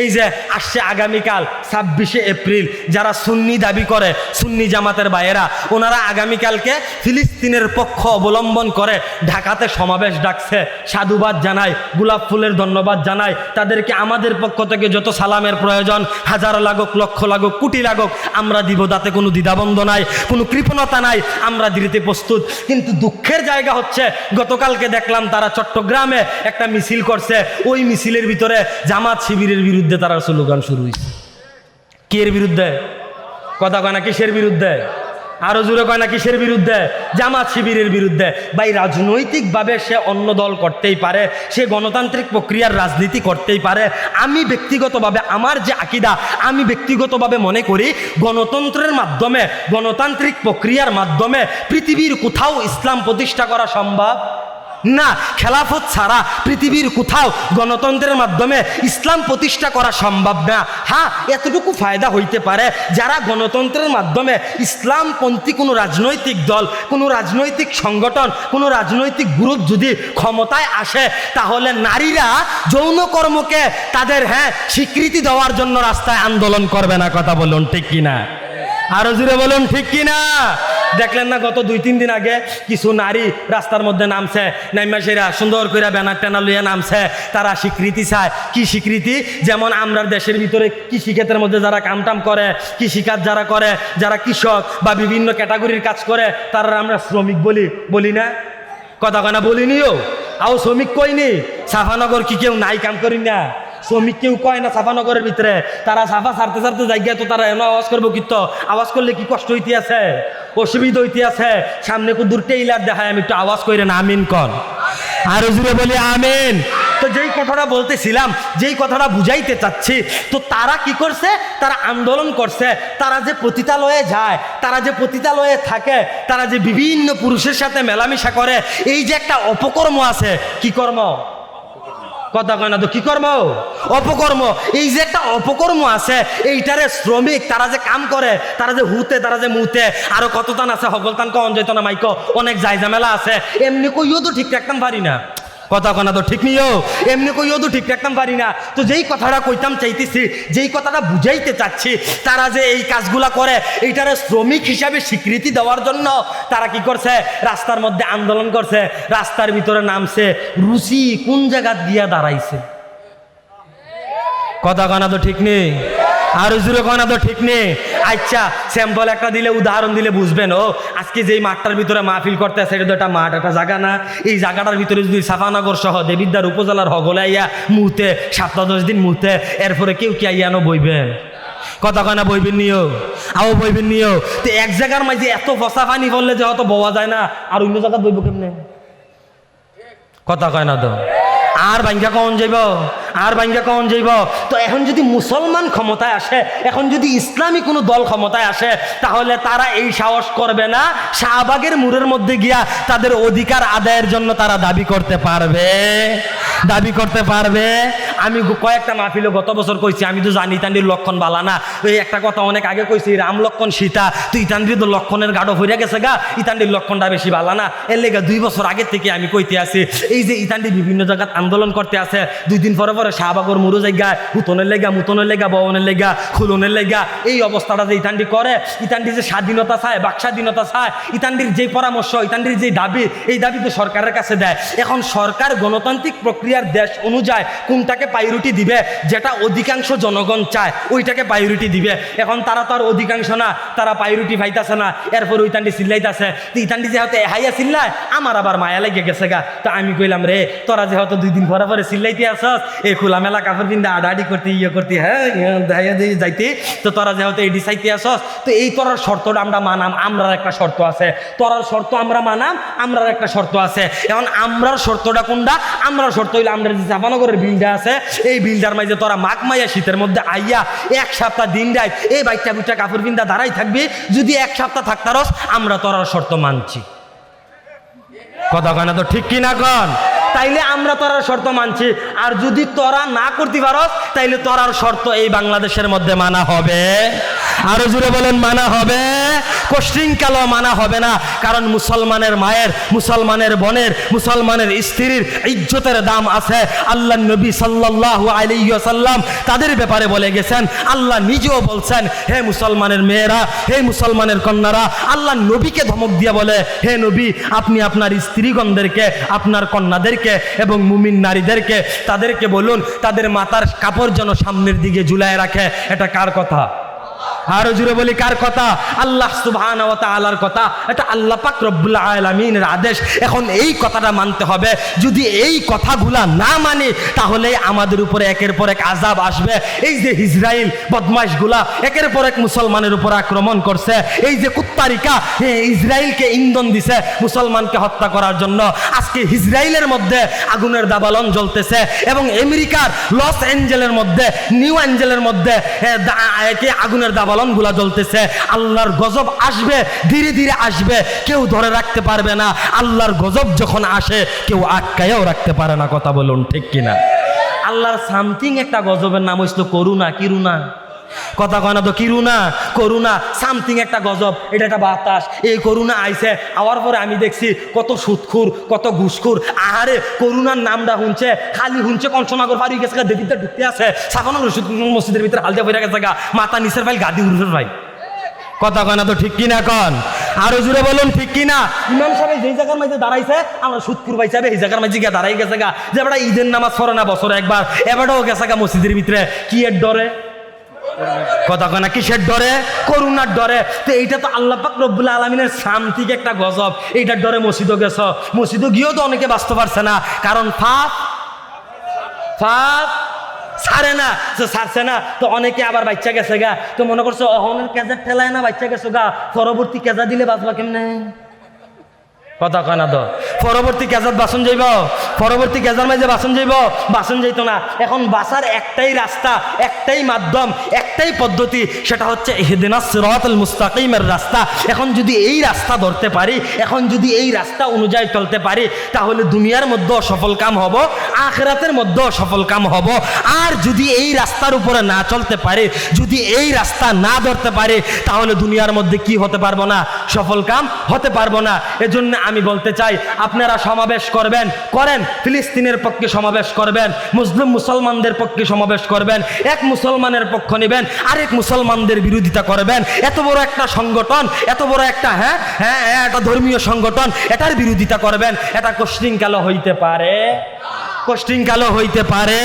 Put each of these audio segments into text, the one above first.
এই যে আসছে আগামীকাল ছাব্বিশে এপ্রিল, যারা সুন্নি দাবি করে, সুন্নি জামাতের বাইরা ওনারা আগামীকালকে ফিলিস্তিনের পক্ষ অবলম্বন করে ঢাকাতে সমাবেশ ডাকছে। সাধুবাদ জানাই গোলাপ ফুলের ধন্যবাদ জানাই তাদেরকে আমাদের পক্ষ থেকে যত সালামের প্রয়োজন, হাজার লাগুক, লক্ষ লাগুক, কোটি লাগুক, আমরা দিব, তাতে কোনো দ্বিধাবন্ধ নাই, কোনো কৃপণতা নাই, আমরা দিতে প্রস্তুত। কিন্তু দুঃখের জায়গা হচ্ছে, গতকালকে দেখলাম তারা চট্টগ্রামে একটা মিছিল করছে। ওই মিছিলের ভিতরে জামাত শিবিরের বিরুদ্ধে তারা স্লোগান শুরু হয়েছে কির বিরুদ্ধে? কথা কয় না কিসের বিরুদ্ধে? আরও জোরে কয় না কিসের বিরুদ্ধে? জামাত শিবিরের বিরুদ্ধে। ভাই, রাজনৈতিকভাবে সে অন্য দল করতেই পারে, সে গণতান্ত্রিক প্রক্রিয়ার রাজনীতি করতেই পারে। আমি ব্যক্তিগতভাবে, আমার যে আকিদা, আমি ব্যক্তিগতভাবে মনে করি, গণতন্ত্রের মাধ্যমে, গণতান্ত্রিক প্রক্রিয়ার মাধ্যমে পৃথিবীর কোথাও ইসলাম প্রতিষ্ঠা করা সম্ভব? না, খেলাফত ছাড়া পৃথিবীর কোথাও গণতন্ত্রের মাধ্যমে ইসলাম প্রতিষ্ঠা করা সম্ভব না। হ্যাঁ এতটুকু ফায়দা হইতে পারে যারা গণতন্ত্রের মাধ্যমে ইসলামপন্থী কোনো রাজনৈতিক দল, কোনো রাজনৈতিক সংগঠন, কোনো রাজনৈতিক গ্রুপ যদি ক্ষমতায় আসে, তাহলে নারীরা যৌন কর্মকে তাদের হ্যাঁ স্বীকৃতি দেওয়ার জন্য রাস্তায় আন্দোলন করবে না। কথা বলুন ঠিক কিনা? আরও জুড়ে বলুন ঠিক কিনা? দেখলেন না গত দুই, তিন দিন আগে কিছু নারী রাস্তার মধ্যে নামছে নাইমাসেরা সুন্দর করে ব্যানার ট্যানার লইয়া নামছে, তারা স্বীকৃতি চায়। কি স্বীকৃতি? যেমন আমরা দেশের ভিতরে কৃষিক্ষেত্রের মধ্যে যারা কামটাম করে, কৃষিকাজ যারা করে, যারা কৃষক বা বিভিন্ন ক্যাটাগরির কাজ করে, তারা আমরা শ্রমিক বলি বলি না? কথা কানা বলিনিও? আও শ্রমিক কইনি? সাফানগর কি কেউ নাই কাম করি না শ্রমিক কেউ কয় না সাফানগরের ভিতরে। তারা সাফা সারতে সারতে জায়গায় তো তারা এমন আওয়াজ করব কিন্তু আওয়াজ করলে কি কষ্ট হইতে আছে? অসুবিধা হইতে আছে? সামনে কুদুর টেইলার দেখায়, আমি একটু আওয়াজ করে না, আমিন কন। আর জুড়ে বলি আমিন। তো যেই কথাটা বলতেছিলাম, যেই কথাটা বুঝাইতে চাচ্ছি, তো তারা কি করছে? তারা আন্দোলন করছে। তারা যে পতিতালয়ে যায়, তারা যে পতিতালয়ে থাকে, তারা যে বিভিন্ন পুরুষের সাথে মেলামেশা করে, এই যে একটা অপকর্ম আছে, কি কর্ম? কথা কয় না, তো কি কর্ম? অপকর্ম। এই যে একটা অপকর্ম আছে, এইটারে শ্রমিক, তারা যে কাম করে, তারা যে হুতে, তারা যে মুতে, আরও কত তান আছে, হগলতান কন যেত মাইক, অনেক ঝামেলা আছে, এমনি কইও তো ঠিক রাখতাম পারি না। কথা কনা তো ঠিক নিও। এমনি কইও তো ঠিক রাখতাম পারি না। তো যেই কথাটা কইতাম চাইতেছি, যেই কথাটা বুঝাইতে চাচ্ছি, তারা যে এই কাজগুলা করে, এইটারে শ্রমিক হিসাবে স্বীকৃতি দেওয়ার জন্য তারা কি করছে? রাস্তার মধ্যে আন্দোলন করছে, রাস্তার ভিতরে নামছে। রুচি কোন জায়গা গিয়া দাঁড়াইছে? কথা কনা তো ঠিক নেই। আর জুড়ে কনা তো ঠিক নেই। আচ্ছা স্যাম্পল একটা দিলে, উদাহরণ দিলে বুঝবেন। ও, আজকে যেই মাঠটার ভিতরে মাহফিল করতে আছে, এটা তো একটা মাঠ, একটা জায়গা না। এই জায়গাটার ভিতরে যদি সাফানগর সহ দেবিদ্যার উপজেলার হগলে আইয়া মুহূর্তে, সাতটা দশ দিন মুহূর্তে, এরপরে কেউ কি আইয়ানো বইবেন? কথা কয় না, বইবেন নিও। আও বইবেন নিও। তো এক জায়গার মাঝে এত ফসা পানি পড়লে যে হয়তো বওয়া যায় না। আর অন্য জায়গা বইব কেমনে? কথা কয় না তো। আর বাঙ্গা কখন যাইব? আর বাঙ্গা কখন যাইব? তো এখন যদি মুসলমান ক্ষমতায় আসে, এখন যদি ইসলামী কোনো দল ক্ষমতায় আসে, তাহলে তারা এই সাহস করবে না, শাহবাগের মুরের মধ্যে গিয়া তাদের অধিকার আদায়ের জন্য তারা দাবি করতে পারবে। দাবি করতে পারবে। আমি কয়েকটা মাহফিলে গত বছর কইছি, আমি তো জানি ইতান্ডির লক্ষণ বালা না। ওই একটা কথা অনেক আগে কইছি, রাম লক্ষণ সীতা। তো ইতান্ডির তো লক্ষণের গাঢ় হইয়া গেছে গা ইতান্ডির লক্ষণটা বেশি বালা না। এর লেগে দুই বছর আগের থেকে আমি কইতে আছি, এই যে ইতান্ডি বিভিন্ন জায়গায় আন্দোলন করতে আছে, দুই দিন পরে পরে শাহবাগর মুরু জায়গা হুতনের লেগা, মুতনের লেগা ববনের লেগা, খুলনের লেগা, এই অবস্থাটা যে ইতান্ডি করে ইতান্ডি যে স্বাধীনতা চায়, বাক স্বাধীনতা চায় ইতান্ডির যে পরামর্শ ইতান্ডির যে দাবি, এই দাবি তো সরকারের কাছে দেয়। এখন সরকার গণতান্ত্রিক প্রক্রিয়ার দেশ অনুযায়ী কোনটাকে প্রায়োরিটি দিবে, যেটা অধিকাংশ জনগণ চায়, ওইটাকে প্রায়োরিটি দিবে। এখন তারা তো আর অধিকাংশ না, তারা প্রায়োরিটি পাইতাছে না, এরপর ইতান্ডি চিল্লাইতাছে। ইতান্ডি যেহেতু হাইয়া চিল্লায়, আমার আবার মায়া লেগে গেছে গা। তো আমি কইলাম, রে, তোরা যেহেতু দুই দিন পরে পরে চিল্লাইতে আসস, এই খোলামেলা কাপড় পিন্ধে আডাআডি করতে ইয়ে করতে হ্যাঁ দিয়ে যাইতে, তো তোরা যেহেতু এই ডিসাইতে আসস, তো এই তোরার শর্তটা আমরা মানাম, আমরার একটা শর্ত আছে। তোরার শর্ত আমরা মানাম, আমরার একটা শর্ত আছে। এখন আমরার শর্তটা কোনটা? আমরার শর্ত হইলে আমরা যে জাপানগরের বিলটা আছে, এই বিলটার মাঝে তোরা মাঘ মাইয়া শীতের মধ্যে আইয়া এক সপ্তাহ দিন যায় এই বাইকটা বুইটা কাপড় পিন্ধা দাঁড়াই থাকবি, যদি এক সপ্তাহ থাকতারস, আমরা তোরার শর্ত মানছি। কথা কয় তো ঠিক কিনা কন? তাইলে আমরা তোরার শর্ত মানছি, আর যদি তোরা না করতে পারস, তাইলে তোরার শর্ত এই বাংলাদেশের মধ্যে মানা হবে। আরও জুড়ে বলেন, মানা হবে। কোশ্চিনকালও মানা হবে না, কারণ মুসলমানের মায়ের, মুসলমানের বোনের, মুসলমানের স্ত্রীর ইজ্জতের দাম আছে। আল্লাহ নবী সাল্লাল্লাহু আলাইহি ওয়াসাল্লাম তাদের ব্যাপারে বলে গেছেন, আল্লাহ নিজেও বলছেন, হে মুসলমানের মেয়েরা, হে মুসলমানের কন্যারা, আল্লাহ নবীকে ধমক দিয়ে বলে, হে নবী, আপনি আপনার স্ত্রীগণদেরকে, আপনার কন্যাদেরকে এবং মুমিন নারীদেরকে, তাদেরকে বলুন, তাদের মাথার কাপড় যেন সামনের দিকে ঝুলায় রাখে। এটা কার কথা? আরও জুড়ে বলি, কার কথা? আল্লাহ সুবহান ওয়া তাআলার কথা। এটা আল্লাহ পাক রব্বুল আলামিনের আদেশ। এখন এই কথাটা মানতে হবে। যদি এই কথাগুলা না মানি, তাহলে আমাদের উপরে একের পর এক আজাব আসবে। এই যে ইসরায়েল বদমাশগুলা একের পর এক মুসলমানের উপর আক্রমণ করছে। এই যে কুত্তারিকা ইসরায়েলকে ইন্ধন দিছে মুসলমানকে হত্যা করার জন্য। আজকে ইসরায়েলের মধ্যে আগুনের দাবালন জ্বলতেছে এবং আমেরিকার লস অ্যাঞ্জেলের মধ্যে, নিউ অ্যাঞ্জেলের মধ্যে আগুনের দাবালন গুলা জ্বলতেছে, আল্লাহর গজব আসবে, ধীরে ধীরে আসবে, কেউ ধরে রাখতে পারবে না। আল্লাহর গজব যখন আসে, কেউ আটকায়ও রাখতে পারে না, কথা বলুন ঠিক কিনা। আল্লাহর সামথিং একটা গজবের নাম হইছিল করুণা কিরুনা কথা কয় না তো, কিরুনা করুণা সামথিং একটা গজব, এটা একটা বাতাস, এই করুণা আইছে, আওয়ার পরে আমি দেখছি কত সুৎখুর, কত ঘুষখুর, আহারে করুণার নামটা শুনছে, খালি শুনছে কংসনগর পারি গেছে দেবীতে ঢুকতে আছে সাফানগর মসজিদের ভিতরে হালদিয়া বইরা গেছে, গা মাথা নিচের ফাইল গাদি উড়ুফের ভাই। কথা কয় না তো, ঠিক কিনা কন? আরও জুড়ে বলুন, ঠিক কিনা? ইমাম সাহেব যেই জায়গার মাঝে দাঁড়াইছে, আমরা সুৎকুর ভাই সাহেব এই জায়গার মাঝে গিয়ে দাঁড়াই গেছে, গা। যে ঈদের নামাজ পড়ে না বছরে একবার, এবারও গেছে গা মসজিদের ভিতরে। কি এর ডরে? কথা কয় না, কিসের ডরে? করুণার ডরে। তো এইটা তো আল্লাহ পাক রব্বুল আলমিনের শান্তিক একটা গজব। এইটার ডরে মসজিদও গেছ। মসজিদও গিয়েও তো অনেকে বাঁচতে পারছে না। কারণ ফাপ ফাপ ছাড়ে না তো ছাড়ছে না, তো অনেকে আবার বাচ্চা গেছে গা। তো মনে করছ অহনের কেজা ঠেলায় না বাচ্চা গেছো গা? পরবর্তী কেজা দিলে বাঁচবা কেমনে? কথা কয় না তো পরবর্তী কেজাত বাসন যাইব পরবর্তী কেজার মাঝে বাসন যাইব বাসন যাইতো না। এখন বাসার একটাই রাস্তা একটাই মাধ্যম, একটাই পদ্ধতি, সেটা হচ্ছে হেদিনা সিরাতুল মুস্তাকিমের রাস্তা এখন যদি এই রাস্তা ধরতে পারি, এখন যদি এই রাস্তা অনুযায়ী চলতে পারি, তাহলে দুনিয়ার মধ্যেও সফল কাম হব, আখরাতের মধ্যেও সফল কাম হব। আর যদি এই রাস্তার উপরে না চলতে পারে, যদি এই রাস্তা না ধরতে পারে, তাহলে দুনিয়ার মধ্যে কি হতে পারব না? সফল কাম হতে পারব না। এজন্য আমি বলতে চাই আপনারা সমাবেশ করবেন করেন ফিলিস্তিনের পক্ষে সমাবেশ করবেন মুসলিম মুসলমানদের পক্ষে সমাবেশ করবেন এক মুসলমানের পক্ষ নেবেন আরেক মুসলমানদের বিরোধিতা করবেন। এত বড় একটা সংগঠন এত বড় একটা হ্যাঁ হ্যাঁ হ্যাঁ, একটা ধর্মীয় সংগঠন এটার বিরোধিতা করবেন এটা কোশ্চিনকালো হইতে পারে। কোশ্চিনকালো হইতে পারে।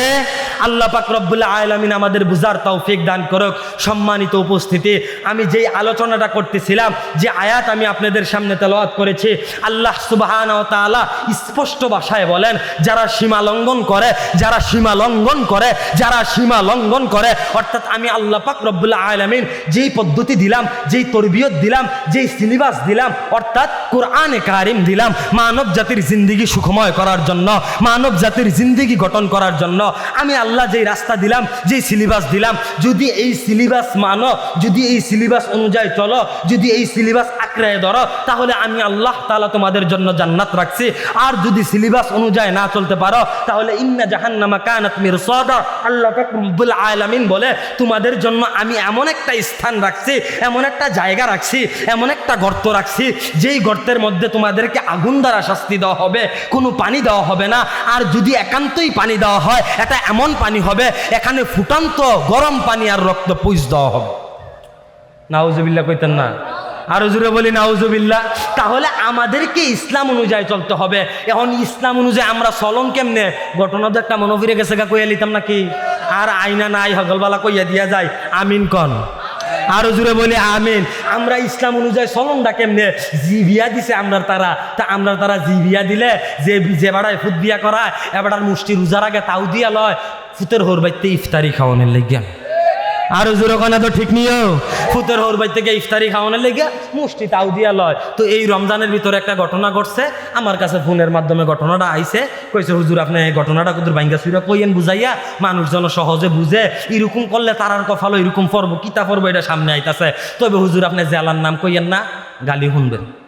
আল্লাহ পাক রব্বুল্লাহ আলমিন আমাদের বুঝার তৌফিক দান করুক। সম্মানিত উপস্থিতি, আমি যেই আলোচনাটা করতেছিলাম, যে আয়াত আমি আপনাদের সামনে তেলাওয়াত করেছি, আল্লাহ সুবাহান ও তাআলা স্পষ্ট ভাষায় বলেন, যারা সীমা লঙ্ঘন করে, যারা সীমা লঙ্ঘন করে, যারা সীমা লঙ্ঘন করে, অর্থাৎ আমি আল্লাহ পাক রব্বুল্লাহ আলমিন যেই পদ্ধতি দিলাম, যেই তরবিয়ত দিলাম, যেই সিলেবাস দিলাম, অর্থাৎ কোরআনে কারিম দিলাম মানব জাতির জিন্দিগি সুখময় করার জন্য মানব জাতির জিন্দিগি গঠন করার জন্য আমি আল্লাহ যেই রাস্তা দিলাম, যেই সিলেবাস দিলাম, যদি এই সিলেবাস মানো, যদি এই সিলেবাস অনুযায়ী চলো, যদি এই সিলেবাস আঁকড়ায় ধরো, তাহলে আমি আল্লাহ তালা তোমাদের জন্য জান্নাত রাখছি। আর যদি সিলেবাস অনুযায়ী না চলতে পারো, তাহলে ইন্না জাহান্নামা কানাত মিরসাদা। আল্লাহ পাক রব্বুল আলামিন বলে, তোমাদের জন্য আমি এমন একটা স্থান রাখছি, এমন একটা জায়গা রাখছি, এমন একটা গর্ত রাখছি, যেই গর্তের মধ্যে তোমাদেরকে আগুন দ্বারা শাস্তি দেওয়া হবে, কোনো পানি দেওয়া হবে না। আর যদি একান্তই পানি দেওয়া হয়, এটা এমন পানি হবে, এখানে ফুটান্ত গরম পানি আর রক্ত পুষ দেওয়া হবে। নাউজুবিল্লাহ কইতেন না। আরও জুড়ে বলি, নাউজুবিল্লাহ। তাহলে আমাদেরকে ইসলাম অনুযায়ী চলতে হবে। এখন ইসলাম অনুযায়ী আমরা চলন কেমনে? ঘটনা তো একটা মনে ফিরে গেছে গা, কইয়া লিতাম নাকি? আর আইনা নাই, হগলবালা কইয়া দিয়া যায়। আমিন কন। আরও জুড়ে বলি, আমিন। আমরা ইসলাম অনুযায়ী চলনটা কেমনে? জিভিয়া দিছে আমরা তারা। তা আমরা তারা জিভিয়া দিলে, যে যে বেড়ায় ফুট বিয়া করায় এবার মুষ্টি রোজার আগে তাও দিয়া লয়। ফুতের হোর বাইতে ইফতারি খাওয়ানোর লেগে আরও জোরখানা তো ঠিক নিও। ফুতের হোর বাই থেকে ইফতারি খাওয়ানোর লেগে মুষ্টি তাও দিয়া লয়। তো এই রমজানের ভিতরে একটা ঘটনা ঘটছে, আমার কাছে ফোনের মাধ্যমে ঘটনাটা আইছে। কইছে, হুজুর, আপনি এই ঘটনাটা কুদুর বাইঙ্গা সুইরা কইয়েন বুঝাইয়া, মানুষজন সহজে বুঝে, এরকম করলে তারার কফালো এরকম পর্ব, কিতা পর্ব এটা সামনে আইতাছে। তবে হুজুর, আপনি জেলার নাম কইয়েন না, গালি শুনবেন।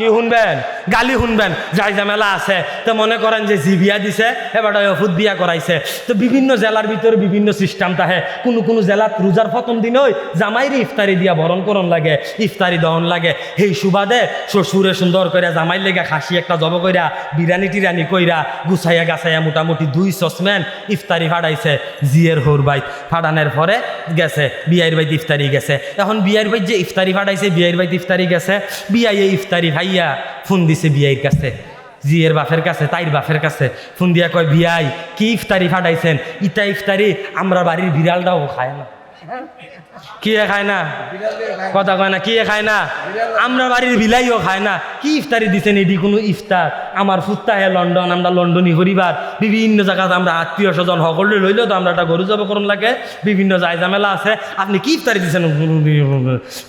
কি শুনবেন? গালি শুনবেন। যাই ঝামেলা আছে, তো মনে করেন যে জি বিয়া দিছে, এবার ওষুধ বিয়া করাইছে। তো বিভিন্ন জেলার ভিতরে বিভিন্ন সিস্টেম থাকে কোনো কোনো জেলাত রোজার প্রথম দিন ওই জামাইরে ইফতারি দিয়া বরণ করণ লাগে, ইফতারি দহন লাগে। সেই সুবাদে শ্বশুরে সুন্দর করে জামাই লেগে খাসি একটা জব কইরা, বিরিয়ানি টিরানি কইরা, গুছাইয়া গাছাইয়া মোটামুটি দুই সসম্যান ইফতারি ফাটাইছে জিয়ের হোর বাইত ফাটানোর পরে গেছে, বিয়াইর বাইত ইফতারি গেছে। এখন বিয়াইর বাইত যে ইফতারি ফাটাইছে বিয়াইর বাইত ইফতারি গেছে। বিয়াইয়ে ইফতারি ভাইয়া ফোন দিছে বিয়াইর কাছে। জিয়ের বাফের কাছে, তাইর বাফের কাছে। ফোন দিয়া কয় বিয়াই কি ইফতারি ফাটাইছেন? ইতা ইফতারি আমরা বাড়ির বিড়ালটাও খায় না। কি খায় না? কথা কয় না, কি খায় না? আমরা বাড়ির বিলাইও খায় না। কি ইফতারি দিছেন এটি কোনো ইফতার? আমার ফুত্তা হে লন্ডন, আমরা লন্ডনী পরিবার বিভিন্ন জায়গাতে আমরা আত্মীয় স্বজন সকলে লইলেও তো আমরা একটা গরু জব করুন লাগে। বিভিন্ন জায় ঝামেলা আছে। আপনি কি ইফতারি দিছেন?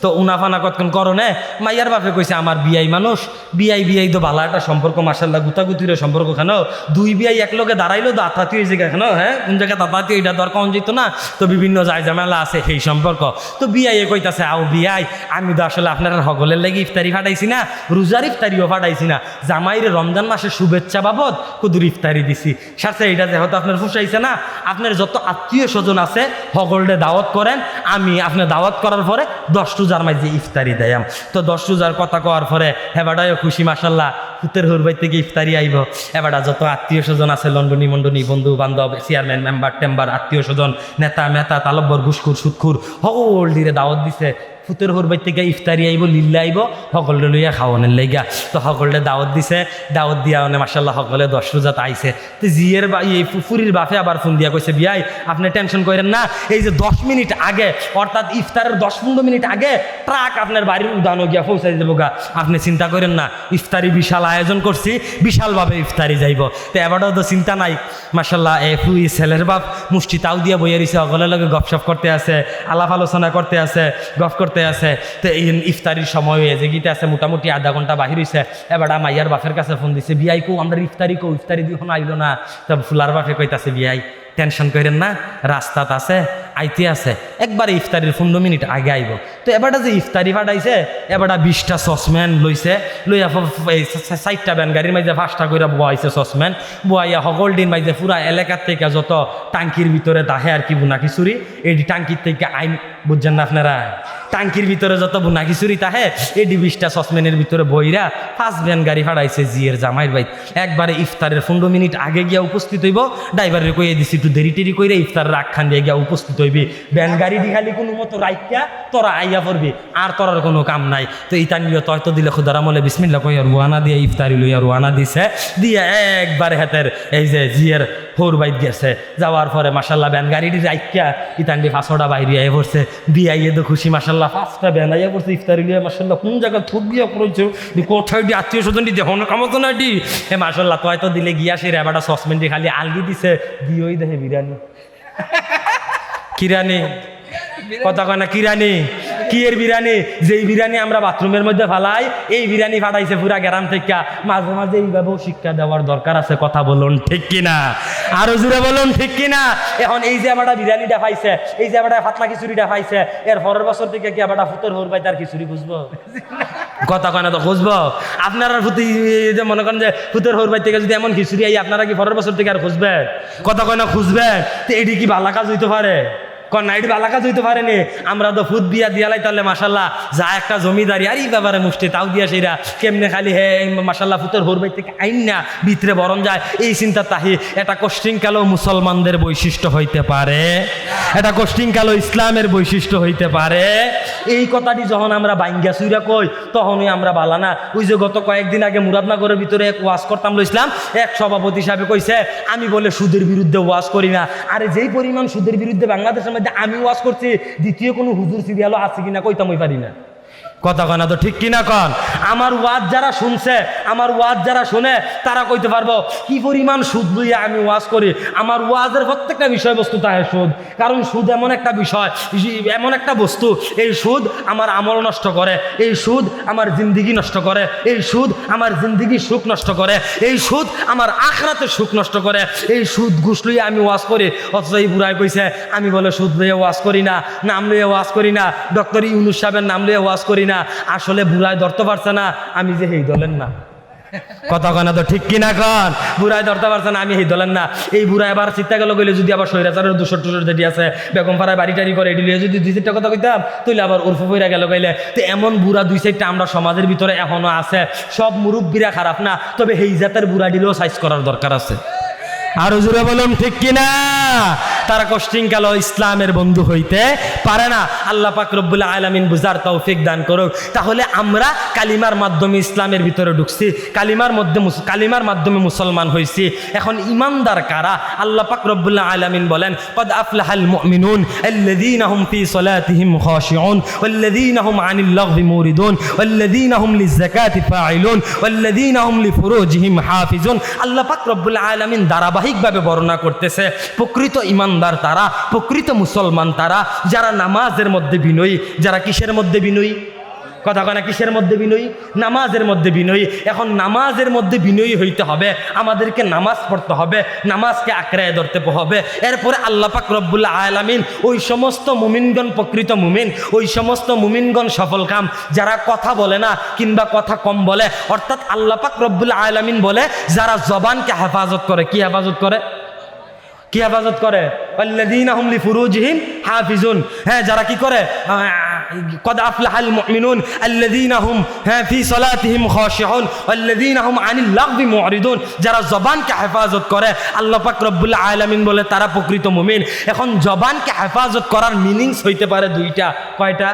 তো উনাফানা কতক্ষণ করনে মাইয়ার বাপে কইছে, আমার বিয়াই মানুষ। বিয়াই বিয়াই তো ভালো একটা সম্পর্ক মাসাল্লাহ গুতাগুতির সম্পর্ক কেন দুই বিয়াই দাঁড়াইলো তো আতাতি হয়েছে কেন হ্যাঁ? কোন জায়গায় তাতাতি এটা দরকার যেত না। তো বিভিন্ন জায় ঝামেলা আছে সেই সম্পর্ক। তো বিয়াইয়ে কইতাছে, আও বিয়াই আমি তো আসলে আপনার হগলের লেগে ইফতারি ফাটাইছি না, রোজার ইফতারিও ফাটাইছি না। জামাইরে রমজান মাসের শুভেচ্ছা বাবদ কুদুর ইফতারি দিছি। সাথে এটা যেহেতু আপনার ফুসাইছে না, আপনার যত আত্মীয় স্বজন আছে হগলডে দাওয়াত করেন। আমি আপনার দাওয়াত করার পরে দশ রোজার মাঝে ইফতারি দেয়াম। তো দশ রোজার কথা কওয়ার পরে হেবাটাও খুশি মাসাল্লাহ হুতের বাড়িতে গিয়ে ইফতারি আইব। এবার যত আত্মীয় স্বজন আছে লন্ডনী মন্ডনী বন্ধু বান্ধব চেয়ারম্যান মেম্বার টেম্বার আত্মীয় স্বজন, নেতা মেতা তালব্বর ঘুসখুর সুৎখুর হল দিরে দাওয়াত দিছে। ফুতের হুরবাই থেকে ইফতারি আইব, লিল্লা আইব সকলে লইয়া খাওয়ানোর লাইগা তো সকলে দাওয়াত দিছে, দাওয়াত দিয়া মানে মাসাল্লাহ সকলে দশ রোজাত আইছে। তো জিয়ের বা এই ফুরির বাপে আবার ফোন দিয়া কইছে, বিয়াই, আপনি টেনশন করেন না, এই যে দশ মিনিট আগে, অর্থাৎ ইফতারের দশ পনেরো মিনিট আগে ট্রাক আপনার বাড়ির উদানো গিয়া পৌঁছাই দেবো গা। আপনি চিন্তা করেন না, ইফতারি বিশাল আয়োজন করছি, বিশালভাবে ইফতারি যাইব। তো এবারও তো চিন্তা নাই মাসাল্লাহ এ ফুই ছেলের বাপ মুষ্টি তাও দিয়া বইয়া রয়েছে অগলের লগে গপসপ করতে আছে, আলাপ আলোচনা করতে আছে, গপ করতে আছে, তো ইফতারির সময় হয়ে যে গীতে আছে মোটামুটি আধা ঘণ্টা বাহির হয়েছে এবার মাইয়ার বাফের কাছে ফোন দিছে, বিয়াই কো, আমরা ইফতারি কো, ইফতারি দিখন আইলো না। তো ফুলার বাপে কইতাছে, বিয়াই টেনশন করেন না রাস্তাত আছে আইতে আছে। একবারে ইফতারির পনেরো মিনিট আগে আইব। তো এবারটা যে ইফতারি ফাটাইছে, এবারটা বিশটা সসম্যান লইছে। লইয়া চারটা ব্যান গাড়ির মাঝে পাঁচটা করে বোয়াইছে সসম্যান। বোয়াইয়া সকল দিন মাঝে পুরা এলাকার থেকে যত টাঙ্কির ভিতরে তাহে আর কি বুনা খিচুরি এই টাঙ্কির থেকে আইন বুঝছেন না আপনারা? টাঙ্কির ভিতরে যত বুনা খিচুরি তাহে এই বিশটা সসম্যানের ভিতরে বইরা ফার্স্ট ভ্যান গাড়ি ফাটাইছে জিয়ের জামাইর বাইক একবারে ইফতারের পনেরো মিনিট আগে গিয়া উপস্থিত হইব। ড্রাইভারের কইয়ে দিছি, একটু দেরি টেরি কইরে ইফতারের আখ্যান দিয়ে গিয়া উপস্থিত হইবি ভ্যান গাড়ি দি খালি কোনো মতো রাইকা তোরা আইয়া পড়বি, আর তোরার কোনো কাম নাই। তো ইতা নিয়ে তয় তো দিলে খুদারা মলে বিসমিল্লা কইয়া রুয়ানা দিয়ে ইফতারি লইয়া রুয়ানা দিছে, দিয়ে একবার হাতের এই যে জিয়ের হোর বাইত গেছে। যাওয়ার পরে মাসাল্লাহ ব্যান গাড়িটি রাইকা ইতান্ডি ফাঁসটা বাইরে আইয়া পড়ছে। বিয়াইয়ে তো খুশি মাসাল্লাহ ফার্স্টটা ব্যান আইয়া পড়ছে, ইফতারি লিয়ে মাসাল্লাহ কোন জায়গা থুক বিয়া করেছ কোথায় ডি আত্মীয় স্বজন দি দেখো কামতো না ডি হে মাসাল্লাহ তয় তো দিলে গিয়া সে রেবাটা সসমেন্টি খালি আলগি দিছে দিয়েই দেখে বিরিয়ানি। কিরানি? কথা কয় না, কিরানি? কি এর বিরিয়ানি যেই বিরিয়ানি আমরা বাথরুমের মধ্যে ফালাই, এই বিরিয়ানি ফাটাইছে পুরা গ্রাম থেকে। মাঝে মাঝে এইভাবেও শিক্ষা দেওয়ার দরকার আছে, কথা বলুন ঠিক কিনা? আরও জুড়ে বলুন ঠিক কিনা? এখন এই যে আমরা বিরিয়ানিটা পাইছে এই যে আমরা ফাতলা খিচুড়িটা পাইছে এর পরের বছর থেকে কি আমরা ফুতর হর পাই তার খিচুড়ি বুঝব কথা কয় না তো খুঁজবো? আপনারা ফুতি যে মনে করেন যে ফুতের হর বাই থেকে যদি এমন খিচুড়ি আই, আপনারা কি পরের বছর থেকে আর খুঁজবেন? কথা কয় না, খুঁজবেন? তো এটি কি ভালো কাজ হইতে পারে? কন নাইট বালা কাজ হইতে পারেনি আমরা তো ফুদ দিয়া দিয়ালাই তাহলে মাসাল্লাহ যা একটা জমিদারি আর এই ব্যাপারে মুষ্টি, তাও দিয়া সেরা। কেমনে খালি, হে মাসাল্লাহ ফুতের হোরবাই থেকে আইন না, ভিতরে বরণ যায়। এই চিন্তা তাহি, এটা কোষ্টিংকালও মুসলমানদের বৈশিষ্ট্য হইতে পারে। এটা কষ্টিংকালও ইসলামের বৈশিষ্ট্য হইতে পারে। এই কথাটি যখন আমরা বাইঙ্গা সুইরা কই, তখনই আমরা বালা না। ওই যে গত কয়েকদিন আগে মুরাদনগরের ভিতরে এক ওয়াজ করতাম লইছিলাম এক সভাপতি হিসাবে কইছে, আমি বলে সুদের বিরুদ্ধে ওয়াজ করি না। আরে যেই পরিমাণ সুদের বিরুদ্ধে বাংলাদেশের মধ্যে আমি ওয়াজ করছি, দ্বিতীয় কোনো হুজুর সিরিয়ালও আছে কিনা কইতাম ওই পারি না। কথা কনা তো ঠিক কিনা কন? আমার ওয়াজ যারা শুনছে, আমার ওয়াজ যারা শুনে, তারা কইতে পারব, কি পরিমাণ সুদ লইয়া আমি ওয়াজ করি? আমার ওয়াজের প্রত্যেকটা বিষয়বস্তু তাহে সুদ। কারণ সুদ এমন একটা বিষয় এমন একটা বস্তু, এই সুদ আমার আমল নষ্ট করে, এই সুদ আমার জিন্দিগি নষ্ট করে, এই সুদ আমার জিন্দিগি সুখ নষ্ট করে, এই সুদ আমার আখরাতে সুখ নষ্ট করে, এই সুদ ঘুষ লইয়া আমি ওয়াজ করি। অথচ এই বুড়ায় কইছে, আমি বলে সুদ লইয়া ওয়াজ করি না, নাম লইয়া ওয়াজ করি না, ডক্টর ইউনুস সাহেবের নাম লইয়া ওয়াজ করি না। আসলে বুড়ায় ধরতে পারছে না, আমি যে এই দলের না। কথা কনা তো ঠিক কিনা কন? বুড়ায় ধরতে পারছেন আমি এই দলেন না। এই বুড়া এবার চিত্তা গেল গেলে যদি আবার সৈরাচারের দুশো টুসর যেটি আছে, বেগম পাড়ায় বাড়ি টাড়ি করে, এটি যদি দুই চারটা কথা কইতাম, তুইলে আবার উর্ফ ফইরা গেল গেলে তো এমন বুড়া দুই চারটা আমরা সমাজের ভিতরে এখনও আছে, সব মুরব্বীরা খারাপ না, তবে এই জাতের বুড়া দিলেও সাইজ করার দরকার আছে। আরও জুড়ে বলুন, ঠিক কিনা? তারা কষ্টিং কালো ইসলামের বন্ধু হইতে পারে না আল্লাহ পাক রব্বুল আলামিন বুঝার তৌফিক দান করুক তাহলে আমরা কালিমার মাধ্যমে ইসলামের ভিতরে ঢুকছি কালিমার মধ্যে মুস- কালিমার মাধ্যমে মুসলমান হইছি এখন ইমানদার কারা আল্লাহ পাক রব্বুল আলামিন বলেন قد أفلح المؤمنون الذين هم في صلاتهم خاشعون والذين هم عن اللغو موردون والذين هم للزكاة فاعلون والذين هم لفروجهم حافظون আল্লাহ পাক রব্বুল আলামিন ধারাবাহিকভাবে বর্ণনা করতেছে প্রকৃত ইমানদার তারা, প্রকৃত মুসলমান তারা, যারা নামাজের মধ্যে বিনয়ী, যারা কিসের মধ্যে বিনয়ী? কথা কনা কিসের মধ্যে বিনয়ী? নামাজের মধ্যে বিনয়ী। এখন নামাজের মধ্যে বিনয়ী হইতে হবে, আমাদেরকে নামাজ পড়তে হবে, নামাজকে আঁকড়ায় ধরতে হবে। এরপরে আল্লাহ পাক রব্বুল্লাহ আলামিন ওই সমস্ত মুমিনগণ প্রকৃত মুমিন, ওই সমস্ত মুমিনগণ সফল কাম। যারা কথা বলে না কিংবা কথা কম বলে, অর্থাৎ আল্লাহ পাক রব্বুল্লাহ আলামিন বলে, যারা জবানকে হেফাজত করে, কি হেফাজত করে? কি হেফাজত করে? আল্লাযীনা হুম লিফুরুজিহিম হাফিজুন। হ্যাঁ যারা কি করে? হ্যাঁ যারা জবানকে হেফাজত করে, আল্লাহ পাক রব্বুল আলামিন বলে, তারা প্রকৃত মুমিন। এখন জবানকে হেফাজত করার মিনিংস হইতে পারে দুইটা। কয়টা?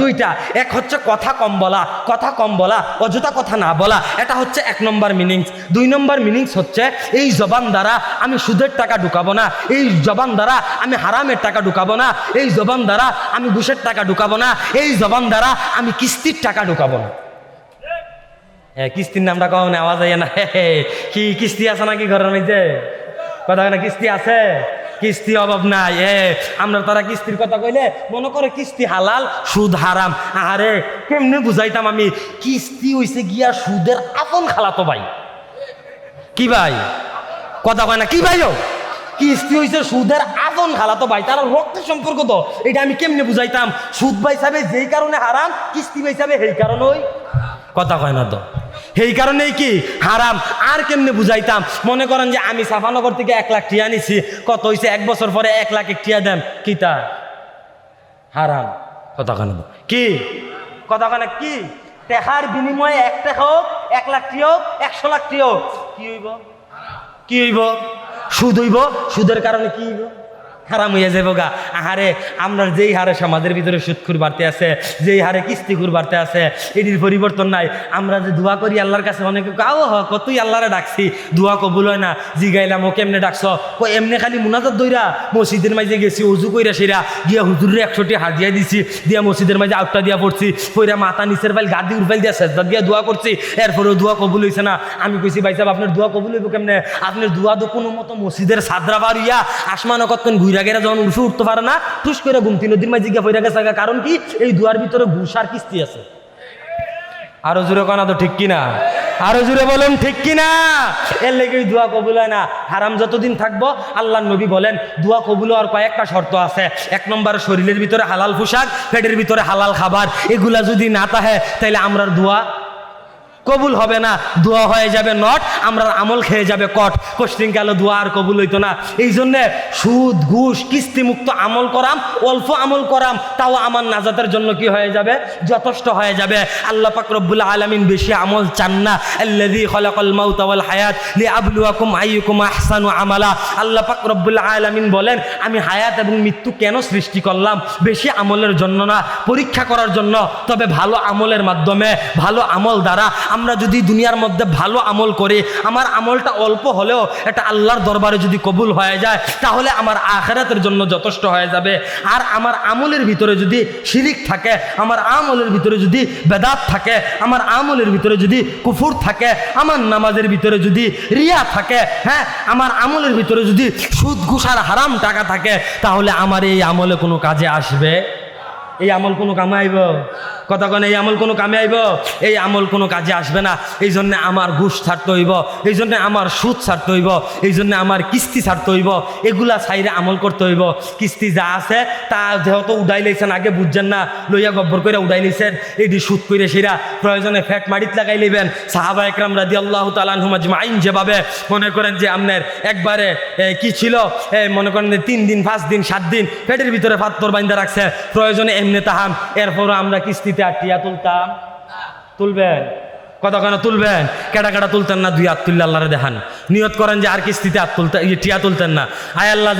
দুইটা। এক হচ্ছে কথা কম বলা, কথা কম বলা, অযথা কথা না বলা। এটা হচ্ছে এক নম্বর মিনিংস দুই নম্বর মিনিংস হচ্ছে, এই জবান দ্বারা আমি সুদের টাকা ঢুকাবো না, এই জবান দ্বারা আমি হারামের টাকা ঢুকাবো না, এই জবান দ্বারা আমি ঘুষের টাকা ঢুকাবো না, এই জবান দ্বারা আমি কিস্তির টাকা ঢুকাবো না। হ্যাঁ কিস্তির নামটা কম নেওয়া যায় না। কি কিস্তি আছে নাকি ঘরের মধ্যে? কথা না, কিস্তি আছে? কিস্তি অভাব নাই। এ, আমরা তারা কিস্তির কথা কইলে মনে করে কিস্তি হালাল, সুদ হারাম। আরে কেমনে বুঝাইতাম আমি? কিস্তি হইছে গিয়া সুদের আপন খালাতো ভাই। কি ভাই? কথা কয় না, কি ভাই ও? কিস্তি হইছে সুদের আপন খালাতো ভাই। তারা রক্তের সম্পর্ক তো। এটা আমি কেমনে বুঝাইতাম? সুদ ভাই সাবে যেই কারণে হারাম, কিস্তি ভাই সাবে সেই কারণেই কথা কয় না তো। সেই কারণেই কি হারাম? আর কেমনে বুঝাইতাম? মনে করেন যে আমি সাফানগর থেকে এক লাখ টিয়া নিছি। কত হইছে? এক বছর পরে এক লাখ এক টিয়া দেন। কি তা হারাম। কথা কেন কি? কথা কেন কি? টেকার বিনিময়ে এক টাকা হোক, এক লাখ টি হোক, একশো লাখ টি হোক। কি হইব? কি হইব? সুদ হইব? সুদের কারণে কি হইব? হারাম হইয়া যাব গা। আহারে, আমরা যেই হারে সমাজের ভিতরে সুদখুর বাড়তে আছে, যেই হারে কিস্তিখুর বাড়তে আছে, এটির পরিবর্তন নাই। আমরা যে দোয়া করি আল্লাহর কাছে, অনেকে কাও হ কতই আল্লাহরে ডাকছি। দোয়া কবুল হয় না। জি জিগাইলাম, ও কেমনে ডাকছ? ও এমনি খালি মুনাজাত দইরা, মসজিদের মাঝে গেছি, উজু কইরা সেরা। গিয়া হুজুরের একশোটি হাজিয়া দিছি, দিয়া মসজিদের মাঝে আউটটা দিয়া পড়ছি। পইরা মাথা নিচের ফাইল গাদি উঠফাইল দিয়া সেজদা দিয়া দোয়া করছি। এরপরেও দোয়া কবুল হইছে না। আমি কইছি, ভাই সাহেব, আপনার দোয়া কবুল হইব কেমনে? আপনার দোয়া তো কোনো মতো মসজিদের সাদরা বাড়িয়া আসমান কতক্ষণ ঘুরা গেরা যখন উঠে উঠতে পারে না টুস করে ঘুমতি নদীর মাঝে গিয়া ফইরা গেছে কারণ কি? এই দুয়ার ভিতরে ঘুষার কিস্তি আছে। আরও জোরে কানা তো ঠিক কিনা? আরও জোরে বলুন ঠিক কিনা? এর লেগে দোয়া কবুল হয় না। হারাম যতদিন থাকব আল্লাহ নবী বলেন, দোয়া কবুল হওয়ার কয়েকটা শর্ত আছে। এক নম্বর, শরীরের ভিতরে হালাল পোশাক, পেটের ভিতরে হালাল খাবার। এগুলা যদি না তাহে তাহলে আমরার দোয়া কবুল হবে না, দোয়া হয়ে যাবে নট আমরা আমল খেয়ে যাবে কট। কোশ্চিন গেল, দোয়া আর কবুল হইতো না। এই জন্যে সুদ, ঘুষ কিস্তি মুক্ত আমল করাম, অল্প আমল করাম, তাও আমার নাজাতের জন্য কি হয়ে যাবে? যথেষ্ট হয়ে যাবে। আল্লাহ রব্বুল আলামিন বেশি আমল চান না। আল্লাযী খলাকাল মাউত ওয়াল হায়াত লিআবলুয়াকুম আইয়ুকুম আহসানু আমালা। আল্লাহ রব্বুল আলামিন বলেন, আমি হায়াত এবং মৃত্যু কেন সৃষ্টি করলাম? বেশি আমলের জন্য না, পরীক্ষা করার জন্য। তবে ভালো আমলের মাধ্যমে, ভালো আমল দ্বারা আমরা যদি দুনিয়ার মধ্যে ভালো আমল করি, আমার আমলটা অল্প হলেও এটা আল্লাহর দরবারে যদি কবুল হয়ে যায়, তাহলে আমার আখেরাতের জন্য যথেষ্ট হয়ে যাবে। আর আমার আমলের ভিতরে যদি শিরিক থাকে, আমার আমলের ভিতরে যদি বেদাত থাকে, আমার আমলের ভিতরে যদি কুফুর থাকে, আমার নামাজের ভিতরে যদি রিয়া থাকে হ্যাঁ আমার আমলের ভিতরে যদি সুদ, ঘুষার হারাম টাকা থাকে, তাহলে আমার এই আমলে কোনো কাজে আসবে? এই আমল কোনো কামাইব কতক্ষণ এই আমল কোনো কামে আইব? এই আমল কোনো কাজে আসবে না। এই জন্য আমার ঘুষ ছাড়তে হইব, এই জন্য আমার সুদ ছাড়তে হইব, এই জন্য আমার কিস্তি ছাড়তে হইব, এগুলা সাইরে আমল করতে হইব। কিস্তি যা আছে, তা যেহেতু উড়াই লাইছেন, আগে বুঝছেন না, লইয়া গব্বর করে উড়াই লাইছেন এটি সুদ করে সেরা, প্রয়োজনে ফ্যাট মারিত লাগাই লইবেন। সাহাবা একরাম রাদি আল্লাহ তালানহুমাজমাইন যেভাবে মনে করেন যে আপনার একবারে কি ছিল? মনে করেন তিন দিন, পাঁচ দিন, সাত দিন, পেটের ভিতরে পাত্তর বাইন্দা রাখছে। প্রয়োজনে এমনি তাহাম, এরপরও আমরা কিস্তিতে আটিয়া তুলতাম। তুলবেন? কেন তুলবেন? কেটা কেটা তুলতেন না দুই হাত আল্লাহরে দেখান। নিয়ত করেন যে আর কিস্তিতে হাত তুলতে ইয়ে টিয়া তুলতেন না। আয় আল্লাহ